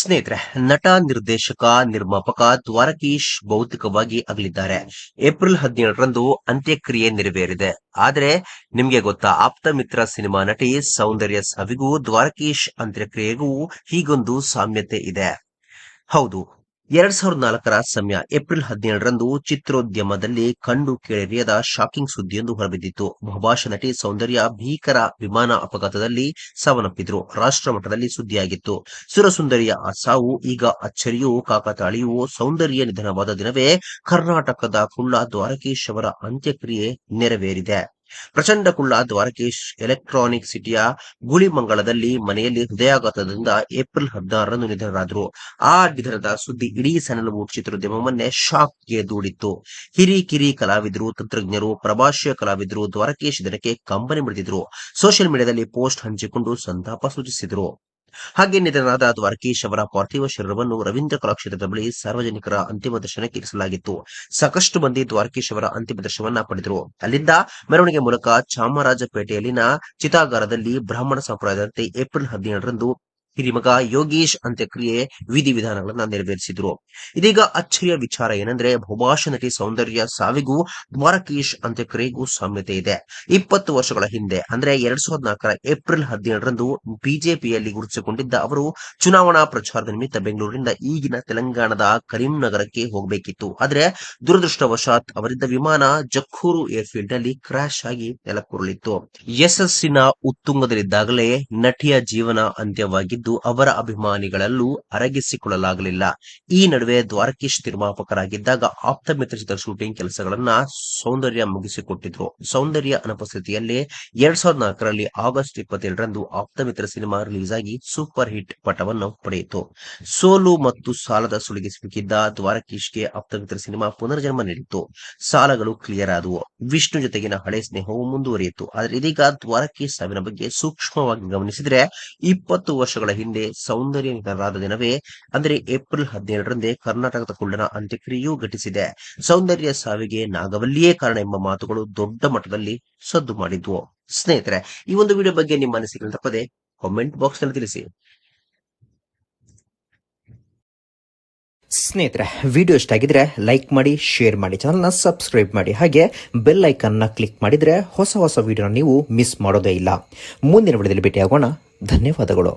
ಸ್ನೇಹಿತರೆ, ನಟ, ನಿರ್ದೇಶಕ, ನಿರ್ಮಾಪಕ ದ್ವಾರಕೀಶ್ ಭೌತಿಕವಾಗಿ ಅಗಲಿದ್ದಾರೆ. ಏಪ್ರಿಲ್ ಹದಿನೇಳರಂದು ಅಂತ್ಯಕ್ರಿಯೆ ನೆರವೇರಿದೆ. ಆದರೆ ನಿಮ್ಗೆ ಗೊತ್ತಾ, ಆಪ್ತ ಮಿತ್ರ ಸಿನಿಮಾ ನಟಿ ಸೌಂದರ್ಯ ಸಾವಿಗೂ ದ್ವಾರಕೀಶ್ ಅಂತ್ಯಕ್ರಿಯೆಗೂ ಹೀಗೊಂದು ಸಾಮ್ಯತೆ ಇದೆ. ಹೌದು ಎರಡ್ ಸಾವಿರದ ನಾಲ್ಕರ ಸಮಯ ಏಪ್ರಿಲ್ ಹದಿನೇಳರಂದು ಚಿತ್ರೋದ್ಯಮದಲ್ಲಿ ಕಂಡು ಕೇಳರಿಯದ ಶಾಕಿಂಗ್ ಸುದ್ದಿಯೊಂದು ಹೊರಬಿದ್ದಿತ್ತು. ಬಹುಭಾಷಾ ನಟಿ ಸೌಂದರ್ಯ ಭೀಕರ ವಿಮಾನ ಅಪಘಾತದಲ್ಲಿ ಸಾವನ್ನಪ್ಪಿದ್ರು. ರಾಷ್ಟ್ರಮಟ್ಟದಲ್ಲಿ ಸುದ್ದಿಯಾಗಿತ್ತು. ಸುರಸುಂದರಿಯ ಆ ಸಾವು ಈಗ ಅಚ್ಚರಿಯೂ ಕಾಕತಾಳಿಯೂ ಸೌಂದರ್ಯ ನಿಧನವಾದ ದಿನವೇ ಕರ್ನಾಟಕದ ಕುಳ್ಳ ದ್ವಾರಕೀಶ್ ಅವರ ಅಂತ್ಯಕ್ರಿಯೆ ನೆರವೇರಿದೆ. ಪ್ರಚಂಡ ಕುಳ್ಳ ದ್ವಾರಕೀಶ್ ಎಲೆಕ್ಟ್ರಾನಿಕ್ ಸಿಟಿಯ ಗುಳಿಮಂಗಳದಲ್ಲಿ ಮನೆಯಲ್ಲಿ ಹೃದಯಾಘಾತದಿಂದ ಏಪ್ರಿಲ್ ಹದಿನಾರರಂದು ನಿಧನರಾದರು. ಆ ನಿಧನದ ಸುದ್ದಿ ಇಡೀ ಸ್ಯಾಂಡಲ್ವುಡ್ ಚಿತ್ರೋದ್ಯಮವನ್ನೇ ಶಾಕ್ಗೆ ದೂಡಿತ್ತು. ಹಿರಿಕಿರಿ ಕಲಾವಿದರು, ತಂತ್ರಜ್ಞರು, ಪ್ರಭಾಷ್ಯ ಕಲಾವಿದರು ದ್ವಾರಕೇಶ್ ದಿನಕ್ಕೆ ಕಂಬನಿ ಮಿಡಿದಿದ್ರು ಸೋಷಿಯಲ್ ಮೀಡಿಯಾದಲ್ಲಿ ಪೋಸ್ಟ್ ಹಂಚಿಕೊಂಡು ಸಂತಾಪ ಸೂಚಿಸಿದರು. ಹಾಗೆ ನಿಧನರಾದ ದ್ವಾರಕೀಶ್ ಅವರ ಪಾರ್ಥಿವ ಶರೀರವನ್ನು ರವೀಂದ್ರ ಕಲಾಕ್ಷೇತ್ರದ ಬಳಿ ಸಾರ್ವಜನಿಕರ ಅಂತಿಮ ದರ್ಶನಕ್ಕೆ ಇರಿಸಲಾಗಿತ್ತು. ಸಾಕಷ್ಟು ಮಂದಿ ದ್ವಾರಕೀಶ್ ಅವರ ಅಂತಿಮ ದರ್ಶನವನ್ನ ಪಡೆದರು. ಅಲ್ಲಿಂದ ಮೆರವಣಿಗೆ ಮೂಲಕ ಚಾಮರಾಜಪೇಟೆಯಲ್ಲಿನ ಚಿತಾಗಾರದಲ್ಲಿ ಬ್ರಾಹ್ಮಣ ಸಂಪ್ರದಾಯದಂತೆ ಏಪ್ರಿಲ್ ಹದಿನೇಳರಂದು ಹಿರಿಮಗ ಯೋಗೀಶ್ ಅಂತ್ಯಕ್ರಿಯೆ ವಿಧಿವಿಧಾನಗಳನ್ನ ನೆರವೇರಿಸಿದ್ರು. ಇದೀಗ ಅಚ್ಚರಿಯ ವಿಚಾರ ಏನಂದ್ರೆ ಬಹುಭಾಷಾ ನಟಿ ಸೌಂದರ್ಯ ಸಾವಿಗೂ ದ್ವಾರಕೀಶ್ ಅಂತ್ಯಕ್ರಿಯೆಗೂ ಸಾಮ್ಯತೆ ಇದೆ. ಇಪ್ಪತ್ತು ವರ್ಷಗಳ ಹಿಂದೆ, ಅಂದ್ರೆ ಎರಡ್ ಸಾವಿರದ ನಾಲ್ಕರ ಏಪ್ರಿಲ್ ಹದಿನೇಳರಂದು ಬಿಜೆಪಿಯಲ್ಲಿ ಗುರುತಿಸಿಕೊಂಡಿದ್ದ ಅವರು, ಚುನಾವಣಾ ಪ್ರಚಾರದ ನಿಮಿತ್ತ ಬೆಂಗಳೂರಿನಿಂದ ಈಗಿನ ತೆಲಂಗಾಣದ ಕರೀಂನಗರಕ್ಕೆ ಹೋಗಬೇಕಿತ್ತು. ಆದ್ರೆ ದುರದೃಷ್ಟವಶಾತ್ ಅವರಿದ್ದ ವಿಮಾನ ಜಕ್ಕೂರು ಏರ್ಫೀಲ್ಡ್ನಲ್ಲಿ ಕ್ರಾಶ್ ಆಗಿ ನೆಲಕ್ಕುರುಳಿತ್ತು. ಯಶಸ್ಸಿನ ಉತ್ತುಂಗದಲ್ಲಿದ್ದಾಗಲೇ ನಟಿಯ ಜೀವನ ಅಂತ್ಯವಾಗಿದ್ದು ಅವರ ಅಭಿಮಾನಿಗಳಲ್ಲೂ ಅರಗಿಸಿಕೊಳ್ಳಲಾಗಲಿಲ್ಲ. ಈ ನಡುವೆ ದ್ವಾರಕೀಶ್ ನಿರ್ಮಾಪಕರಾಗಿದ್ದಾಗ ಆಪ್ತ ಮಿತ್ರ ಚಿತ್ರ ಶೂಟಿಂಗ್ ಕೆಲಸಗಳನ್ನ ಸೌಂದರ್ಯ ಮುಗಿಸಿಕೊಟ್ಟಿದ್ರು. ಸೌಂದರ್ಯ ಅನುಪಸ್ಥಿತಿಯಲ್ಲಿ ಎರಡ್ ಸಾವಿರದ ನಾಲ್ಕರಲ್ಲಿ ಆಗಸ್ಟ್ ಇಪ್ಪತ್ತೆರಡರಂದು ಆಪ್ತ ಮಿತ್ರ ಸಿನಿಮಾ ರಿಲೀಸ್ ಆಗಿ ಸೂಪರ್ ಹಿಟ್ ಪಟವನ್ನು ಪಡೆಯಿತು. ಸೋಲು ಮತ್ತು ಸಾಲದ ಸುಳಿಗೆ ಸಿಕ್ಕಿದ್ದ ದ್ವಾರಕೀಶ್ಗೆ ಆಪ್ತ ಮಿತ್ರ ಸಿನಿಮಾ ಪುನರ್ಜನ್ಮ ನೀಡಿತ್ತು. ಸಾಲಗಳು ಕ್ಲಿಯರ್ ಆದವು. ವಿಷ್ಣು ಜೊತೆಗಿನ ಹಳೆ ಸ್ನೇಹವು ಮುಂದುವರಿಯಿತು. ಆದರೆ ಇದೀಗ ದ್ವಾರಕೀಶ್ ಸಾವಿನ ಬಗ್ಗೆ ಸೂಕ್ಷ್ಮವಾಗಿ ಗಮನಿಸಿದ್ರೆ ಇಪ್ಪತ್ತು ವರ್ಷಗಳ ಹಿಂದೆ ಸೌಂದರ್ಯ ನಿಧನರಾದ ದಿನವೇ, ಅಂದರೆ ಏಪ್ರಿಲ್ ಹದಿನೇಳರಂದೇ ಕರ್ನಾಟಕದ ಕುಳ್ಳನ ಅಂತ್ಯಕ್ರಿಯೆಯೂ ಘಟಿಸಿದೆ. ಸೌಂದರ್ಯ ಸಾವಿಗೆ ನಾಗವಲ್ಲಿಯೇ ಕಾರಣ ಎಂಬ ಮಾತುಗಳು ದೊಡ್ಡ ಮಟ್ಟದಲ್ಲಿ ಸದ್ದು ಮಾಡಿದ್ವು. ಸ್ನೇಹಿತರೆ, ಈ ಒಂದು ವಿಡಿಯೋ ಬಗ್ಗೆ ನಿಮ್ಮ ಅನಿಸಿಕೆ ತಪ್ಪದೆ ಕಾಮೆಂಟ್ ಬಾಕ್ಸ್ನಲ್ಲಿ ತಿಳಿಸಿ. ಸ್ನೇಹಿತರೆ, ವಿಡಿಯೋ ಇಷ್ಟ ಆಗಿದ್ರೆ ಲೈಕ್ ಮಾಡಿ ಶೇರ್ ಮಾಡಿ ಚಾನಲ್ನ ಸಬ್ಸ್ಕ್ರೈಬ್ ಮಾಡಿ, ಹಾಗೆ ಬೆಲ್ ಐಕನ್ನ ಕ್ಲಿಕ್ ಮಾಡಿದ್ರೆ ಹೊಸ ಹೊಸ ವಿಡಿಯೋನ ನೀವು ಮಿಸ್ ಮಾಡೋದೇ ಇಲ್ಲ. ಮುಂದಿನ ವಿಡಿಯೋದಲ್ಲಿ ಭೇಟಿಯಾಗೋಣ. ಧನ್ಯವಾದಗಳು.